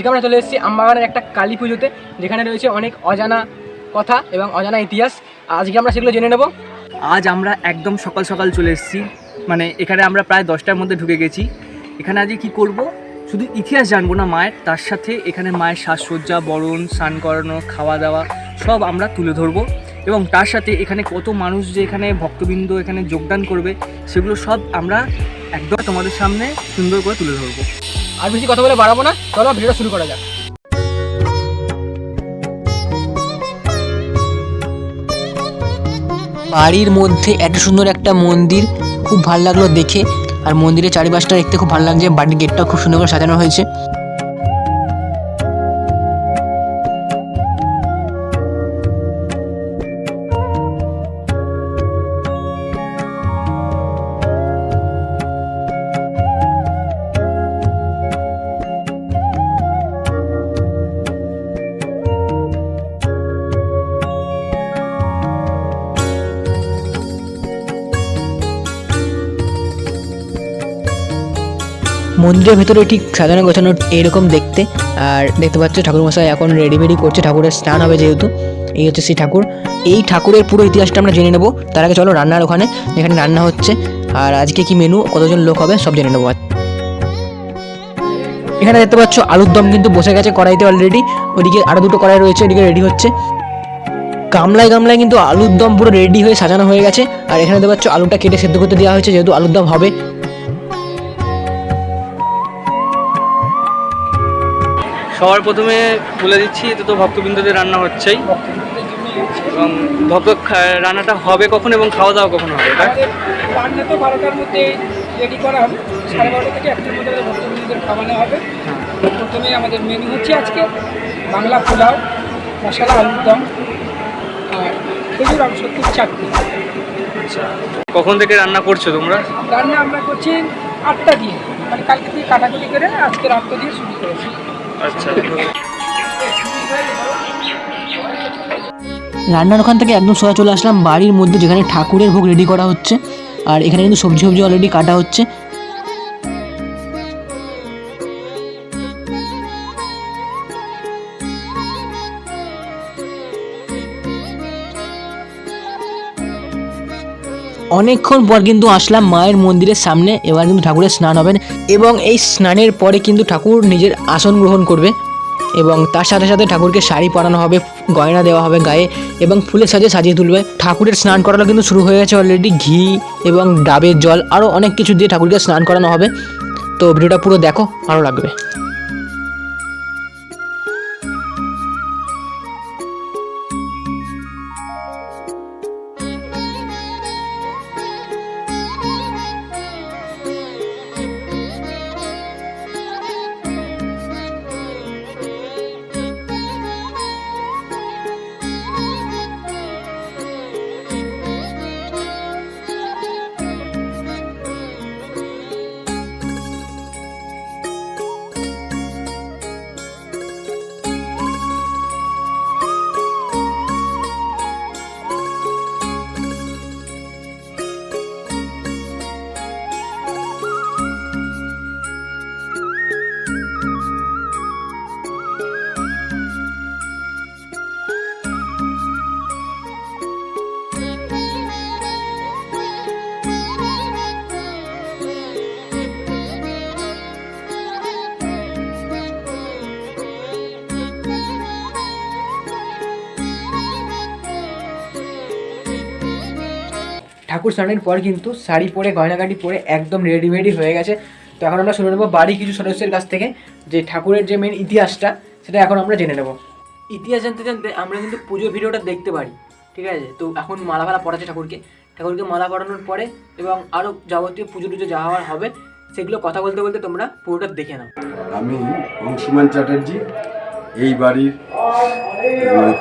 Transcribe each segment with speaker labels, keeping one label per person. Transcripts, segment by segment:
Speaker 1: আজকে আমরা চলে এসেছি আমবাগানের একটা কালী পুজোতে, যেখানে রয়েছে অনেক অজানা কথা এবং অজানা ইতিহাস। আজকে আমরা সেগুলো জেনে নেব।
Speaker 2: আজ আমরা একদম সকাল সকাল চলে এসেছি। মানে এখানে আমরা প্রায় দশটার মধ্যে ঢুকে গেছি। এখানে আজকে কি করব? শুধু ইতিহাস জানব না মায়ের, তার সাথে এখানে মায়ের সাজসজ্জা, বরণ, স্নান করানো, খাওয়া দাওয়া, সব আমরা তুলে ধরবো। এবং তার সাথে এখানে কত মানুষ যে এখানে ভক্তবৃন্দ এখানে যোগদান করবে, সেগুলো সব আমরা একদম তোমাদের সামনে সুন্দর করে তুলে ধরবো।
Speaker 1: আর বেশি কথা বলে বাড়াবো না। চলো ভিডিওটা শুরু করা যাক।
Speaker 3: বাড়ির মধ্যে এত সুন্দর একটা মন্দির, খুব ভালো লাগল দেখে। আর মন্দিরের চারিপাশটা দেখতে খুব ভালো লাগছে, বাড়ির গেটটা খুব সুন্দর করে সাজানো হয়েছে। মন্দিরের ভেতরে ঠিক সাজানো গোছানো এরকম দেখতে। আর দেখতে পাচ্ছ ঠাকুর মশাই এখন রেডি মেডি করছে। ঠাকুরের স্নান হবে যেহেতু, এই হচ্ছে সেই ঠাকুর। এই ঠাকুরের পুরো ইতিহাসটা আমরা জেনে নেব। তার আগে চলো রান্নার ওখানে, যেখানে রান্না হচ্ছে। আর আজকে কি মেনু কতজন লোক হবে, সব জেনে নেব এখানে দেখতে পাচ্ছ আলুর দম কিন্তু বসে গেছে কড়াইতে অলরেডি ওদিকে আরও দুটো কড়াই রয়েছে ওদিকে রেডি হচ্ছে। গামলায় গামলায় কিন্তু আলুর দম পুরো রেডি হয়ে সাজানো হয়ে গেছে। আর এখানে দেখতে পাচ্ছ আলুটা কেটে সেদ্ধ করতে দেওয়া হয়েছে, যেহেতু আলুর দম হবে।
Speaker 2: সবার প্রথমে বলে দিচ্ছি এতে তো ভক্তবৃন্দদের রান্না হচ্ছেই। এবং ভক্ত রান্নাটা হবে কখন এবং খাওয়া দাওয়া কখন হবে? এটা
Speaker 1: রান্না তো বারোটার মধ্যে রেডি করা হবে। সাড়ে বারোটা থেকে একটার মধ্যে ভক্তবৃন্দদের খাওয়ানো হবে। প্রথমে আমাদের মেনু হচ্ছে আজকে বাংলা পোলাও মশলা আলুর দম আর খেজুর চাটনি।
Speaker 2: কখন থেকে রান্না করছ তোমরা?
Speaker 1: রান্না আমরা করছি আটটা দিয়ে মানে কালকে থেকে কাটাকুটি করে আজকে আটটা দিয়ে শুরু করেছি।
Speaker 3: রান্নার ওখান থেকে একদম সোজা চলে আসলাম। বাড়ির মধ্যে যেখানে ঠাকুরের ভোগ রেডি করা হচ্ছে, আর এখানে কিন্তু সবজি সবজি অলরেডি কাটা হচ্ছে। অনেকক্ষণ পর কিন্তু আসলাম মায়ের মন্দিরের সামনে। এবার কিন্তু ঠাকুরের স্নান হবেন এবং এই স্নানের পরে কিন্তু ঠাকুর নিজের আসন গ্রহণ করবে এবং তার সাথে সাথে ঠাকুরকে শাড়ি পরানো হবে, গয়না দেওয়া হবে গায়ে এবং ফুলের সাজে সাজিয়ে তুলবে। ঠাকুরের স্নান করানো কিন্তু শুরু হয়ে গেছে অলরেডি ঘি এবং ডাবের জল আরও অনেক কিছু দিয়ে ঠাকুরকে স্নান করানো হবে। তো ভিডিওটা পুরো দেখো, ভালো লাগবে। ঠাকুর স্নানের পর কিন্তু শাড়ি পরে, গয়নাগাটি পরে একদম রেডিমেডি হয়ে গেছে। তো এখন আমরা শুনে নেব বাড়ি কিছু সদস্যের কাছ থেকে যে ঠাকুরের যে মেন ইতিহাসটা, সেটা এখন আমরা জেনে নেব। ইতিহাস জানতে জানতে আমরা কিন্তু পুজোর ভিডিওটা দেখতে পারি, ঠিক আছে? তো এখন মালা ফালা পড়াচ্ছে ঠাকুরকে। ঠাকুরকে মালা পরানোর পরে এবং আরও যাবতীয় পুজো টুজো যা হওয়ার হবে, সেগুলো কথা বলতে বলতে তোমরা পুরোটা দেখে নাও।
Speaker 4: আমি অংশুমান চ্যাটার্জি, এই বাড়ির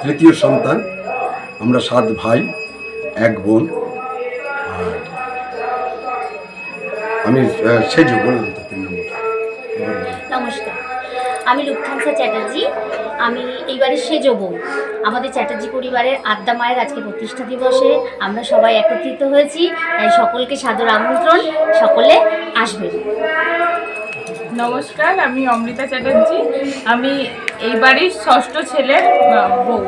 Speaker 4: তৃতীয় সন্তান। আমরা সাত ভাই, এক বোন। আমি সেজু বললাম তো তিন নম্বর।
Speaker 5: নমস্কার। আমি রূপথাংসা চ্যাটার্জি। আমি এইবারে সেজো বউ। আমাদের চ্যাটার্জি পরিবারের আদ্যা মায়ের আজকে প্রতিষ্ঠা দিবসে আমরা সবাই একত্রিত হয়েছি তাই সকলকে সাদর আমন্ত্রণ সকলে আসবেন
Speaker 6: নমস্কার আমি অমৃতা চ্যাটার্জি। আমি এই বাড়ির ষষ্ঠ ছেলের বউ।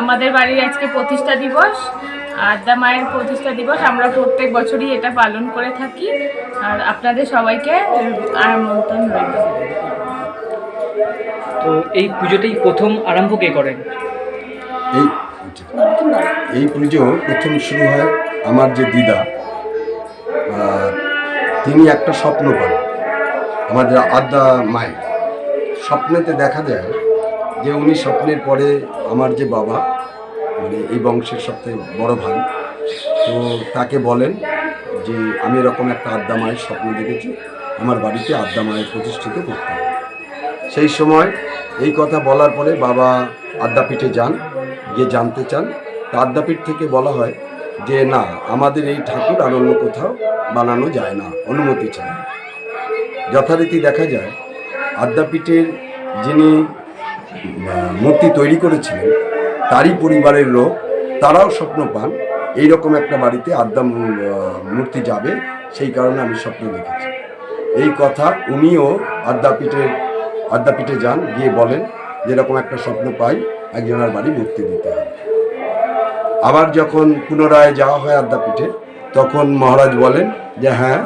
Speaker 6: আমাদের বাড়ির আজকে প্রতিষ্ঠা দিবস। আদ্যা মায়ের প্রতিষ্ঠা দিবস আমরা প্রত্যেক বছরই এটা পালন করে থাকি। আর আপনাদের সবাইকে আমন্ত্রণ রইল।
Speaker 2: তো এই পুজোটাই প্রথম আরম্ভ কে করেন
Speaker 4: এই এই পুজো প্রথম শুরু হয় আমার যে দিদা তিনি একটা স্বপ্ন পান। আমাদের আদ্যা মায়ের। স্বপ্নেতে দেখা যায় যে উনি স্বপ্নের পরে আমার যে বাবা মানে এই বংশের সবথেকে বড় ভাই। তো তাকে বলেন যে, আমি এরকম একটা আদ্যা মায়ের স্বপ্ন দেখেছি। আমার বাড়িতে আদ্যা মায়ের প্রতিষ্ঠিত করতে হবে। সেই সময় এই কথা বলার পরে বাবা আদ্যাপীঠে যান, গিয়ে জানতে চান। তা আদ্যাপীঠ থেকে বলা হয় যে, না, আমাদের এই ঠাকুর আর অন্য কোথাও বানানো যায় না, অনুমতি চায় যথারীতি দেখা যায় আদ্যাপীঠের যিনি মূর্তি তৈরি করেছিলেন তারই পরিবারের লোক, তারাও স্বপ্ন পান এই রকম একটা বাড়িতে আদ্যা মূর্তি যাবে, সেই কারণে আমি স্বপ্ন দেখেছি। এই কথা উনিও আদ্যাপীঠের আদ্যাপীঠে যান, গিয়ে বলেন, যেরকম একটা স্বপ্ন পাই, একজনের বাড়ি মূর্তি দিতে হবে। আবার যখন পুনরায় যাওয়া হয় আদ্যাপীঠে তখন মহারাজ বলেন যে হ্যাঁ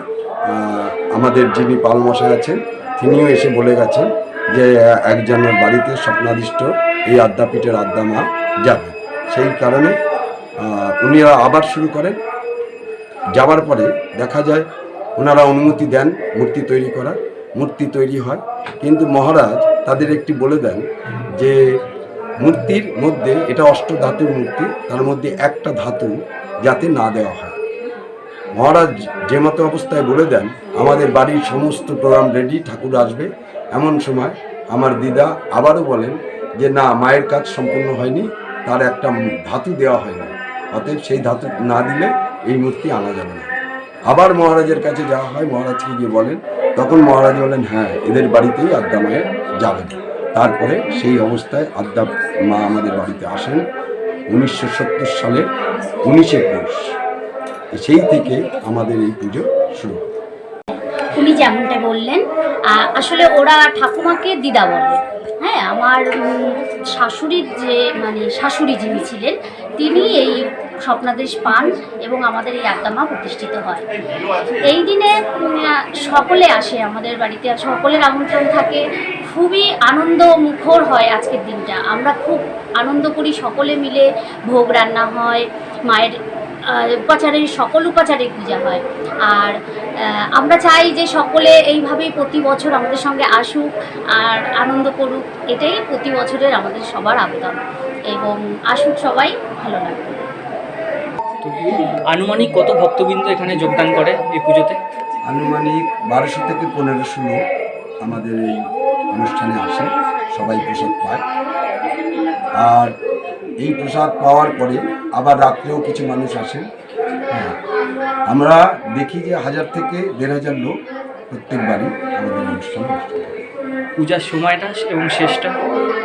Speaker 4: আমাদের যিনি পালমশাই আছেন, তিনিও এসে বলে গেছেন যে, একজনের বাড়িতে স্বপ্নাদিষ্ট এই আদ্যাপীঠের আদ্যা মা যাবে। সেই কারণে উনিরা আবার শুরু করেন। যাওয়ার পরে দেখা যায় ওনারা অনুমতি দেন মূর্তি তৈরি করার। মূর্তি তৈরি হয়। কিন্তু মহারাজ তাদের একটি বলে দেন যে, মূর্তির মধ্যে এটা অষ্ট ধাতুর মূর্তি, তার মধ্যে একটা ধাতু যাতে না দেওয়া হয়। মহারাজ যে মতো অবস্থায় বলে দেন, আমাদের বাড়ির সমস্ত প্রোগ্রাম রেডি, ঠাকুর আসবে। এমন সময় আমার দিদা আবারও বলেন যে, না, মায়ের কাজ সম্পূর্ণ হয়নি, তার একটা ধাতু দেওয়া হয়নি। অতএব সেই ধাতু না দিলে এই মূর্তি আনা যাবে না। আবার মহারাজের কাছে যাওয়া হয়, মহারাজকে গিয়ে বলেন, তখন মহারাজ বলেন হ্যাঁ এদের বাড়িতেই আদ্যা মায়ের যাবেন। তারপরে সেই অবস্থায় আদ্যা মা আমাদের বাড়িতে আসেন, উনিশশো সত্তর সালের উনিশে পৌষ সেই থেকে আমাদের এই পুজো শুরু। হয়।
Speaker 5: উনি যেমনটা বললেন আসলে ওরা ঠাকুমাকে দিদা বলে। হ্যাঁ আমার শাশুড়ির যে মানে শাশুড়ি যিনি ছিলেন তিনি এই স্বপ্নাদেশ পান এবং আমাদের এই আদ্যামা প্রতিষ্ঠিত হয়। এই দিনে সকলে আসে আমাদের বাড়িতে সকলের আমন্ত্রণ থাকে। খুবই আনন্দ মুখর হয় আজকের দিনটা। আমরা খুব আনন্দ করি সকলে মিলে ভোগ রান্না হয় মায়ের আহ, উপাচারের সকল উপাচারে পূজা হয়। আর আমরা চাই যে সকলে এইভাবেই প্রতি বছর আমাদের সঙ্গে আসুক আর আনন্দ করুক এটাই প্রতি বছরের আমাদের সবার আবেদন। এবং আসুক সবাই ভালো লাগবে।
Speaker 2: আনুমানিক কত ভক্তবৃন্দ এখানে যোগদান করে এই পুজোতে?
Speaker 4: আনুমানিক বারোশো থেকে পনেরোশো লোক আমাদের এই অনুষ্ঠানে আসে সবাই প্রসাদ পায়। আর এই প্রসাদ পাওয়ার পরে আবার রাত্রেও কিছু মানুষ আসেন। হ্যাঁ আমরা দেখি যে হাজার থেকে দেড় হাজার লোক প্রত্যেকবারই আমাদের অনুষ্ঠান
Speaker 2: পূজার সময়টা এবং শেষটা?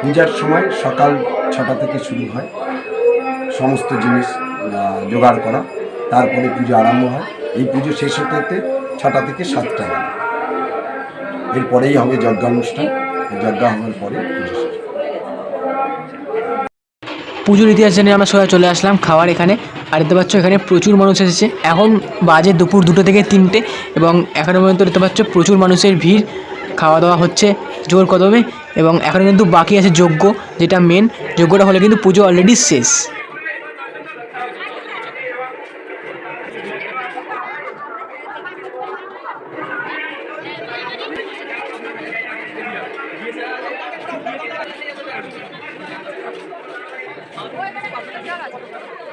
Speaker 4: পূজার সময় সকাল ছটা থেকে শুরু হয়। সমস্ত জিনিস আহ, জোগাড় করা। তারপরে পুজো আরম্ভ হয়। এই পুজো শেষ হতে হতে ছটা থেকে সাতটা লাগে এরপরেই হবে যজ্ঞানুষ্ঠান যজ্ঞ হওয়ার পরে পুজো
Speaker 3: পুজোর ইতিহাস জেনে আমরা সোজা চলে আসলাম খাওয়ার এখানে। আর দেখতে পাচ্ছ এখানে প্রচুর মানুষ এসেছে। এখন বাজে দুপুর দুটো থেকে তিনটে এবং এখনও পর্যন্ত দেখতে পাচ্ছ প্রচুর মানুষের ভিড়। খাওয়া দাওয়া হচ্ছে জোর কদমে এবং এখনও কিন্তু বাকি আছে যজ্ঞ, যেটা মেন যোগ্যটা হলে কিন্তু পুজো অলরেডি শেষ।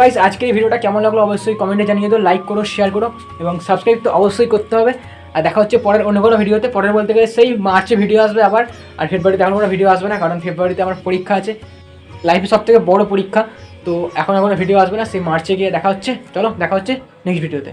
Speaker 3: গাইস আজকের এই ভিডিওটা কেমন লাগল অবশ্যই কমেন্টে জানিয়ে দিও লাইক করো শেয়ার করো এবং সাবস্ক্রাইব তো অবশ্যই করতে হবে। আর দেখা হচ্ছে পরের অন্য কোনো ভিডিওতে। পরের বলতে গেলে সেই মার্চে ভিডিও আসবে আবার। আর ফেব্রুয়ারিতে এখন কোনো ভিডিও আসবে না, কারণ ফেব্রুয়ারিতে আমার পরীক্ষা আছে। লাইফে সব থেকে বড়ো পরীক্ষা। তো এখন আর কোনো ভিডিও আসবে না, সেই মার্চে গিয়ে দেখা হচ্ছে। চলো, দেখা হচ্ছে নেক্সট ভিডিওতে